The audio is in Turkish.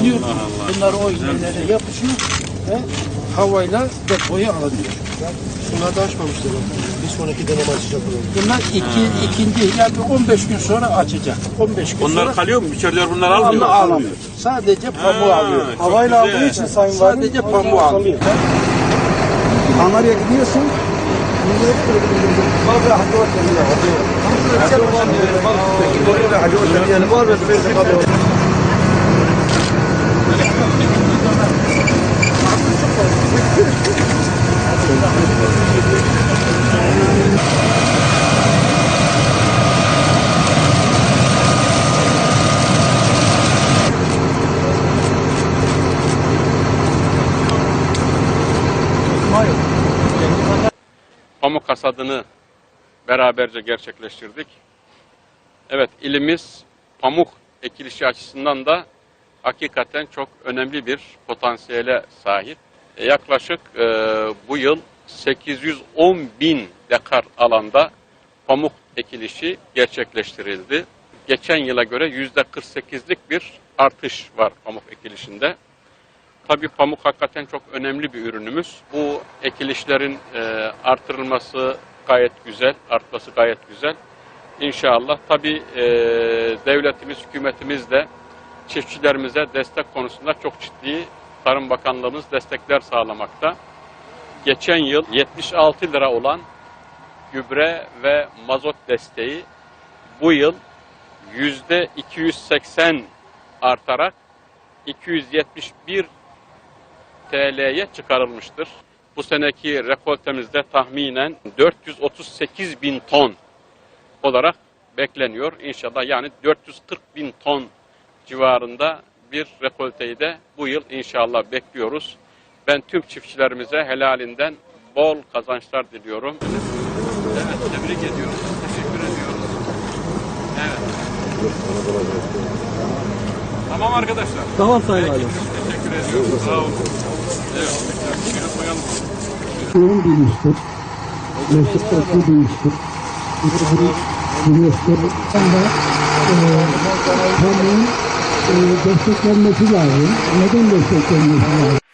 Gidiyor. Bunlar o iğnelere yapışıyor ve havayla depoyu alıyor. Bunlar da açmamışlar. Bir sonraki deneme açacak olan. Bunlar iki, ikinci yani 15 gün sonra açacak. 15 gün Bunlar sonra kalıyor mu? İçeriler bunlar almıyor. almıyor. almıyor. Sadece pamuğu alıyor. çok Havayla güzel. aldığı için Sayın Valim. Sadece pamuğu alıyor. Kanarya gidiyorsun. Pamuk hasadını beraberce gerçekleştirdik. Evet ilimiz pamuk ekilişi açısından da hakikaten çok önemli bir potansiyele sahip. E, yaklaşık e, bu yıl 810 bin dekar alanda pamuk ekilişi gerçekleştirildi. Geçen yıla göre %48'lik bir artış var pamuk ekilişinde. Tabii pamuk hakikaten çok önemli bir ürünümüz. Bu ekilişlerin e, artırılması gayet güzel, artması gayet güzel. İnşallah tabii e, devletimiz, hükümetimiz de çiftçilerimize destek konusunda çok ciddi Tarım Bakanlığımız destekler sağlamakta. Geçen yıl 76 lira olan gübre ve mazot desteği bu yıl yüzde 280 artarak 271 TL'ye çıkarılmıştır. Bu seneki rekoltemizde tahminen 438 bin ton olarak bekleniyor. İnşallah yani 440 bin ton civarında bir rekolteyi de bu yıl inşallah bekliyoruz. Ben tüm çiftçilerimize helalinden bol kazançlar diliyorum. Evet, tebrik ediyoruz. Teşekkür ediyoruz. Evet. Tamam arkadaşlar. Tamam Sayın Valim. Teşekkür ediyoruz. Sağ olun. Değiştir. Meslektaşı değiştir. Ürün değiştir. Ama e, kamunun desteklenmesi lazım. Neden desteklenmesi lazım?